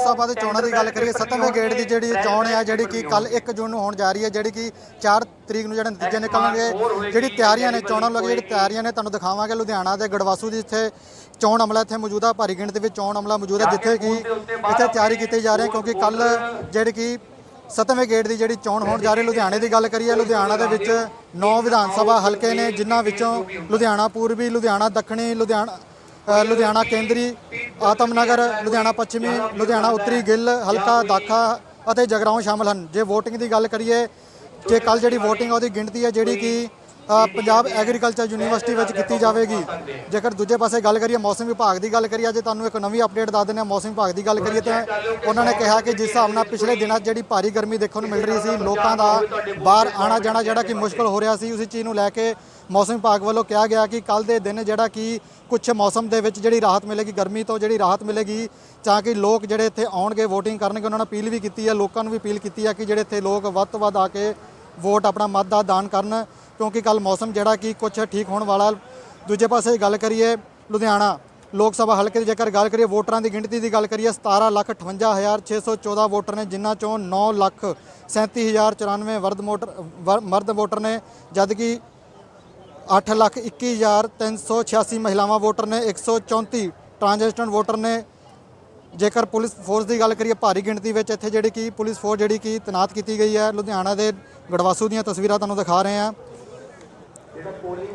ਸਭਾ ਦੇ ਚੋਣਾਂ ਦੀ ਗੱਲ ਕਰੀਏ 7ਵੇਂ ਗੇੜ ਦੀ ਜਿਹੜੀ ਚੋਣ ਹੈ ਜਿਹੜੀ ਕਿ ਕੱਲ 1 ਜੂਨ ਨੂੰ ਹੋਣ ਜਾ ਰਹੀ ਹੈ ਜਿਹੜੀ ਕਿ 4 ਤਰੀਕ ਨੂੰ ਜਿਹੜੇ ਨਤੀਜੇ ਨਿਕਲਣਗੇ ਜਿਹੜੀ ਤਿਆਰੀਆਂ ਨੇ ਚੋਣਾਂ ਨੂੰ ਲੈ ਕੇ ਜਿਹੜੀ ਤਿਆਰੀਆਂ ਨੇ ਤੁਹਾਨੂੰ ਦਿਖਾਵਾਂਗੇ ਲੁਧਿਆਣਾ ਦੇ ਗੜਵਾਸੂ ਦੀ ਇੱਥੇ ਚੋਣ ਅਮਲਾ ਇੱਥੇ ਮੌਜੂਦਾ ਭਾਰੀ ਗਿਣਤੀ ਵਿੱਚ ਚੋਣ ਅਮਲਾ ਮੌਜੂਦ ਹੈ ਜਿੱਥੇ ਕਿ ਇੱਥੇ ਤਿਆਰੀ ਕੀਤੀ ਜਾ ਰਹੀ ਹੈ ਕਿਉਂਕਿ ਕੱਲ ਜਿਹੜੀ ਕਿ ਸੱਤਵੇਂ ਗੇੜ ਦੀ ਜਿਹੜੀ ਚੋਣ ਹੋਣ ਜਾ ਰਹੀ ਲੁਧਿਆਣੇ ਦੀ ਗੱਲ ਕਰੀਏ ਲੁਧਿਆਣਾ ਦੇ ਵਿੱਚ 9 ਵਿਧਾਨ ਸਭਾ ਹਲਕੇ ਨੇ ਜਿਨ੍ਹਾਂ ਵਿੱਚੋਂ ਲੁਧਿਆਣਾ ਪੂਰਬੀ ਲੁਧਿਆਣਾ ਦੱਖਣੀ ਲੁਧਿਆਣਾ ਲੁਧਿਆਣਾ ਕੇਂਦਰੀ, ਆਤਮਨਗਰ, ਲੁਧਿਆਣਾ ਪੱਛਮੀ, ਲੁਧਿਆਣਾ ਉੱਤਰੀ ਗਿੱਲ, ਹਲਕਾ ਦਾਖਾ ਅਤੇ ਜਗਰਾਉਂ ਸ਼ਾਮਲ ਹਨ। ਜੇ VOTING ਦੀ ਗੱਲ ਕਰੀਏ, ਜੇ ਕੱਲ ਜਿਹੜੀ VOTING ਆ, ਉਹਦੀ ਗਿਣਤੀ ਹੈ ਜਿਹੜੀ ਕਿ ਪੰਜਾਬ ਐਗਰੀਕਲਚਰ ਯੂਨੀਵਰਸਿਟੀ ਵਿੱਚ ਕੀਤੀ ਜਾਵੇਗੀ। ਜੇਕਰ ਦੂਜੇ ਪਾਸੇ ਗੱਲ ਕਰੀਏ, ਮੌਸਮ ਵਿਭਾਗ ਦੀ ਗੱਲ ਕਰੀਏ, ਅੱਜ ਤੁਹਾਨੂੰ ਇੱਕ ਨਵੀਂ ਅਪਡੇਟ ਦੱਸ ਦਿੰਦੇ ਹਾਂ, ਮੌਸਮ ਵਿਭਾਗ ਦੀ ਗੱਲ ਕਰੀਏ ਤਾਂ ਉਹਨਾਂ ਨੇ ਕਿਹਾ ਕਿ ਜਿਸ ਹਿਸਾਬ ਨਾਲ ਪਿਛਲੇ ਦਿਨਾਂ 'ਚ ਜਿਹੜੀ ਭਾਰੀ ਗਰਮੀ ਦੇਖਣ ਨੂੰ ਮਿਲ ਰਹੀ ਸੀ, ਲੋਕਾਂ ਦਾ ਬਾਹਰ ਆਣਾ ਜਾਣਾ ਜਿਹੜਾ ਕਿ ਮੁਸ਼ਕਲ ਹੋ ਰਿਹਾ ਸੀ, ਉਸੇ ਚੀਜ਼ ਨੂੰ ਲੈ ਕੇ ਮੌਸਮ ਵਿਭਾਗ ਵੱਲੋਂ ਕਿਹਾ ਗਿਆ ਕਿ ਕੱਲ ਦੇ ਦਿਨ ਜਿਹੜਾ ਕਿ ਕੁਝ ਮੌਸਮ ਦੇ ਵਿੱਚ ਜਿਹੜੀ ਰਾਹਤ ਮਿਲੇਗੀ, ਗਰਮੀ ਤੋਂ ਜਿਹੜੀ ਰਾਹਤ ਮਿਲੇਗੀ, ਤਾਂ ਕਿ ਲੋਕ ਜਿਹੜੇ ਇੱਥੇ ਆਉਣਗੇ, VOTING ਕਰਨਗੇ, ਉਹਨਾਂ ਨੇ ਅਪੀਲ ਵੀ ਕੀਤੀ ਹੈ, ਲੋਕਾਂ ਨੂੰ ਵੀ ਅਪੀਲ ਕੀਤੀ ਹੈ ਕਿ ਜਿਹੜੇ ਇੱਥੇ ਲੋਕ ਵੱਧ ਤੋਂ ਵੱਧ ਆ ਕੇ ਵੋਟ ਆਪਣਾ ਮਤ ਦਾ ਦਾਨ ਕਰਨ। ਕਿਉਂਕਿ ਕੱਲ ਮੌਸਮ ਜਿਹੜਾ ਕਿ ਕੁਝ ਠੀਕ ਹੋਣ ਵਾਲਾ ਦੂਜੇ ਪਾਸੇ ਗੱਲ ਕਰੀਏ ਲੁਧਿਆਣਾ, ਲੋਕ ਸਭਾ ਹਲਕੇ ਦੀ ਜੇਕਰ ਗੱਲ ਕਰੀਏ ਵੋਟਰਾਂ ਦੀ ਗਿਣਤੀ ਦੀ ਗੱਲ ਕਰੀਏ 1758614 ਵੋਟਰ ਨੇ, ਜਿਨ੍ਹਾਂ ਚੋਂ 9 ਲੱਖ 37094 ਵਰਦ ਮੋਟਰ, ਵਰ- ਮਰਦ ਵੋਟਰ ਨੇ, ਜਦ ਕਿ 8 ਲੱਖ 21386 ਮਹਿਲਾਵਾਂ ਵੋਟਰ ਨੇ 134 ਟ੍ਰਾਂਜੈਕਸ਼ਨ ਵੋਟਰ ਨੇ। ਜੇਕਰ ਪੁਲਿਸ ਫੋਰਸ ਦੀ ਗੱਲ ਕਰੀਏ ਭਾਰੀ ਗਿਣਤੀ ਵਿੱਚ ਇੱਥੇ ਜਿਹੜੀ ਕਿ ਪੁਲਿਸ ਫੋਰਸ ਜਿਹੜੀ ਕਿ ਤੈਨਾਤ ਕੀਤੀ ਗਈ ਹੈ, ਲੁਧਿਆਣਾ ਦੇ ਗੜਵਾਸੂ ਦੀਆਂ ਤਸਵੀਰਾਂ ਤੁਹਾਨੂੰ ਦਿਖਾ ਰਹੇ ਹਾਂ।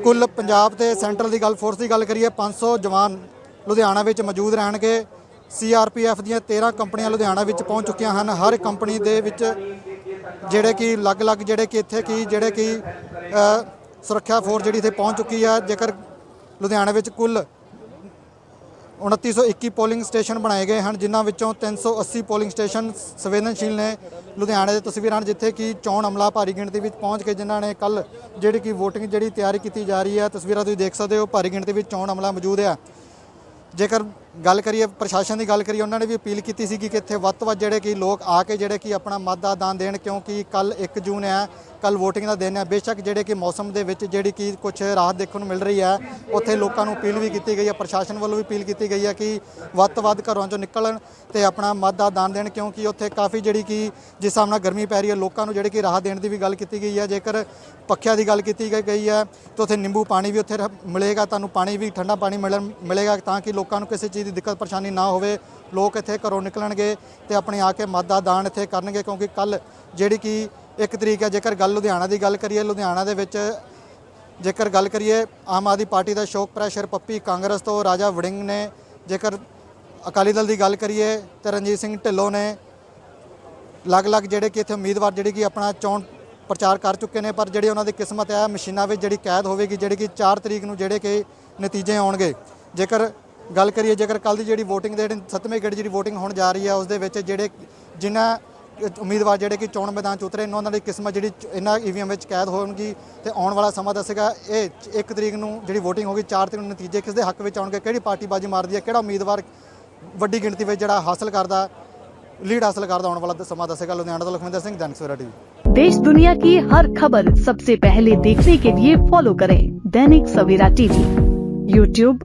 ਕੁੱਲ ਪੰਜਾਬ ਤੇ ਸੈਂਟਰਲ ਦੀ ਗੱਲ ਫੋਰਸ ਦੀ ਗੱਲ ਕਰੀਏ 500 ਜਵਾਨ ਲੁਧਿਆਣਾ ਵਿੱਚ ਮੌਜੂਦ ਰਹਿਣਗੇ। ਸੀਆਰਪੀਐਫ ਦੀਆਂ 13 ਕੰਪਨੀਆਂ ਲੁਧਿਆਣਾ ਵਿੱਚ ਪਹੁੰਚ ਚੁੱਕੀਆਂ ਹਨ। ਹਰ ਕੰਪਨੀ ਦੇ ਵਿੱਚ ਜਿਹੜੇ ਕਿ ਅਲੱਗ-ਅਲੱਗ, ਜਿਹੜੇ ਕਿ ਇੱਥੇ ਕੀ, ਜਿਹੜੇ ਕਿ ਸੁਰੱਖਿਆ ਫੋਰਸ ਜਿਹੜੀ ਇੱਥੇ ਪਹੁੰਚ ਚੁੱਕੀ ਹੈ ਜੇਕਰ ਲੁਧਿਆਣਾ ਵਿੱਚ ਕੁੱਲ 2921 ਪੋਲਿੰਗ ਸਟੇਸ਼ਨ ਬਣਾਏ ਗਏ ਹਨ, ਜਿਨ੍ਹਾਂ ਵਿੱਚੋਂ 380 ਪੋਲਿੰਗ ਸਟੇਸ਼ਨ ਸੰਵੇਦਨਸ਼ੀਲ ਨੇ ਲੁਧਿਆਣੇ ਦੇ ਤਸਵੀਰਾਂ ਹਨ ਜਿੱਥੇ ਕਿ ਚੋਣ ਅਮਲਾ ਭਾਰੀ ਗਿਣਤੀ ਵਿੱਚ ਪਹੁੰਚ ਕੇ ਜਿਨ੍ਹਾਂ ਨੇ ਕੱਲ ਜਿਹੜੀ ਕਿ VOTING ਜਿਹੜੀ ਤਿਆਰੀ ਕੀਤੀ ਜਾ ਰਹੀ ਹੈ, ਤਸਵੀਰਾਂ ਤੁਸੀਂ ਦੇਖ ਸਕਦੇ ਹੋ, ਭਾਰੀ ਗਿਣਤੀ ਵਿੱਚ ਚੋਣ ਅਮਲਾ ਮੌਜੂਦ ਹੈ। ਜੇਕਰ ਗੱਲ ਕਰੀਏ, ਪ੍ਰਸ਼ਾਸਨ ਦੀ ਗੱਲ ਕਰੀਏ, ਉਹਨਾਂ ਨੇ ਵੀ ਅਪੀਲ ਕੀਤੀ ਸੀ ਕਿ ਇੱਥੇ ਵੱਧ ਤੋਂ ਵੱਧ ਜਿਹੜੇ ਕਿ ਲੋਕ ਆ ਕੇ ਜਿਹੜੇ ਕਿ ਆਪਣਾ ਮਤ ਦਾ ਦਾਨ ਦੇਣ, ਕਿਉਂਕਿ ਕੱਲ 1 ਜੂਨ ਹੈ ਕੱਲ VOTING ਦਾ ਦਿਨ ਹੈ। ਬੇਸ਼ੱਕ ਜਿਹੜੇ ਕਿ ਮੌਸਮ ਦੇ ਵਿੱਚ ਜਿਹੜੀ ਕਿ ਕੁਝ ਰਾਹਤ ਦੇਖਣ ਨੂੰ ਮਿਲ ਰਹੀ ਹੈ, ਉੱਥੇ ਲੋਕਾਂ ਨੂੰ ਅਪੀਲ ਵੀ ਕੀਤੀ ਗਈ ਹੈ, ਪ੍ਰਸ਼ਾਸਨ ਵੱਲੋਂ ਵੀ ਅਪੀਲ ਕੀਤੀ ਗਈ ਹੈ ਕਿ ਵੱਧ ਤੋਂ ਵੱਧ ਘਰਾਂ ਚੋਂ ਨਿਕਲਣ ਤੇ ਆਪਣਾ ਮਤ ਦਾ ਦਾਨ ਦੇਣ, ਕਿਉਂਕਿ ਉੱਥੇ ਕਾਫੀ ਜਿਹੜੀ ਕਿ ਜਿਸ ਹਿਸਾਬ ਨਾਲ ਗਰਮੀ ਪੈ ਰਹੀ ਹੈ, ਲੋਕਾਂ ਨੂੰ ਜਿਹੜੀ ਕਿ ਰਾਹਤ ਦੇਣ ਦੀ ਵੀ ਗੱਲ ਕੀਤੀ ਗਈ ਹੈ। ਜੇਕਰ ਪੱਖਿਆਂ ਦੀ ਗੱਲ ਕੀਤੀ ਗਈ- ਗਈ ਹੈ, ਤਾਂ ਉੱਥੇ ਨਿੰਬੂ ਪਾਣੀ ਵੀ ਉੱਥੇ ਰ- ਮਿਲੇਗਾ, ਤੁਹਾਨੂੰ ਪਾਣੀ ਵੀ, ਠੰਡਾ ਪਾਣੀ ਮਿਲਣ, ਮਿਲੇਗਾ ਤਾਂ ਕਿ ਲੋਕਾਂ ਨੂੰ ਕਿਸੇ ਚੀਜ਼ ਦੀ ਦਿੱਕਤ ਪਰੇਸ਼ਾਨੀ ਨਾ ਹੋਵੇ, ਲੋਕ ਇੱਥੇ ਘਰੋਂ ਨਿਕਲਣਗੇ ਤੇ ਆਪਣੇ ਆ ਕੇ ਮਤ ਦਾਨ ਇੱਥੇ ਕਰਨਗੇ, ਕਿਉਂਕਿ ਕੱਲ ਜਿਹੜੀ ਕਿ ਇੱਕ ਤਰੀਕ ਹੈ, ਜੇਕਰ ਗੱਲ ਲੁਧਿਆਣਾ ਦੀ ਗੱਲ ਕਰੀਏ, ਲੁਧਿਆਣਾ ਦੇ ਵਿੱਚ ਜੇਕਰ ਗੱਲ ਕਰੀਏ, ਆਮ ਆਦਮੀ ਪਾਰਟੀ ਦਾ ਸ਼ੋਕ ਪ੍ਰੈਸ਼ਰ ਪੱਪੀ ਕਾਂਗਰਸ ਤੋਂ, ਰਾਜਾ ਵੜਿੰਗ ਨੇ, ਜੇਕਰ ਅਕਾਲੀ ਦਲ ਦੀ ਗੱਲ ਕਰੀਏ, ਤੇ ਰਣਜੀਤ ਸਿੰਘ ਢਿੱਲੋਂ ਨੇ, ਅਲੱਗ-ਅਲੱਗ ਜਿਹੜੇ ਕਿ ਇੱਥੇ ਉਮੀਦਵਾਰ, ਜਿਹੜੇ ਕਿ ਆਪਣਾ ਚੋਣ ਪ੍ਰਚਾਰ ਕਰ ਚੁੱਕੇ ਨੇ, ਪਰ ਜਿਹੜੀ ਉਹਨਾਂ ਦੀ ਕਿਸਮਤ ਹੈ, ਮਸ਼ੀਨਾਂ ਵਿੱਚ ਜਿਹੜੀ ਕੈਦ ਹੋਵੇਗੀ, ਜਿਹੜੀ ਕਿ 4 ਤਰੀਕ ਨੂੰ ਜਿਹੜੇ ਕਿ ਨਤੀਜੇ ਆਉਣਗੇ, ਜੇਕਰ ਗੱਲ ਕਰੀਏ ਜੇਕਰ ਕੱਲ ਦੀ ਜਿਹੜੀ VOTING ਦੇ ਜਿਹੜੇ ਸੱਤਵੇਂ ਗੇੜ ਜਿਹੜੀ VOTING ਹੋਣ ਜਾ ਰਹੀ ਹੈ ਉਸ ਦੇ ਵਿੱਚ ਜਿਹੜੇ ਜਿਨ੍ਹਾਂ ਉਮੀਦਵਾਰ ਜਿਹੜੇ ਕਿ ਚੋਣ ਮੈਦਾਨ 'ਚ ਉਤਰੇ ਨੇ ਉਹਨਾਂ ਦੀ ਕਿਸਮਤ ਜਿਹੜੀ ਚ- ਇਹਨਾਂ ਈਵੀਐਮ ਵਿੱਚ ਕੈਦ ਹੋਣਗੀ ਤੇ ਆਉਣ ਵਾਲਾ ਸਮਾਂ ਦੱਸੇਗਾ ਇਹ 1 ਤਰੀਕ ਨੂੰ ਜਿਹੜੀ VOTING ਹੋਗੀ 4 ਤਰੀਕ ਨੂੰ ਨਤੀਜੇ ਕਿਸ ਦੇ ਹੱਕ ਵਿੱਚ ਆਉਣਗੇ ਕਿਹੜੀ ਪਾਰਟੀ ਬਾਜੀ ਮਾਰਦੀ ਹੈ ਕਿਹੜਾ ਉਮੀਦਵਾਰ ਵੱਡੀ ਗਿਣਤੀ ਵਿੱਚ ਜਿਹੜਾ ਹਾਸਲ ਕਰਦਾ ਲੀਡ ਹਾਸਲ ਕਰਦਾ ਆਉਣ ਵਾਲਾ ਸਮਾਂ ਦੱਸੇਗਾ ਲੁਧਿਆਣਾ ਤੋਂ ਲਖਵਿੰਦਰ ਸਿੰਘ ਦੈਨਿਕ ਸਵੇਰਾ ਟੀਵੀ देश दुनिया की हर खबर सबसे पहले देखने के लिए फॉलो करें दैनिक सवेरा टीवी यूट्यूब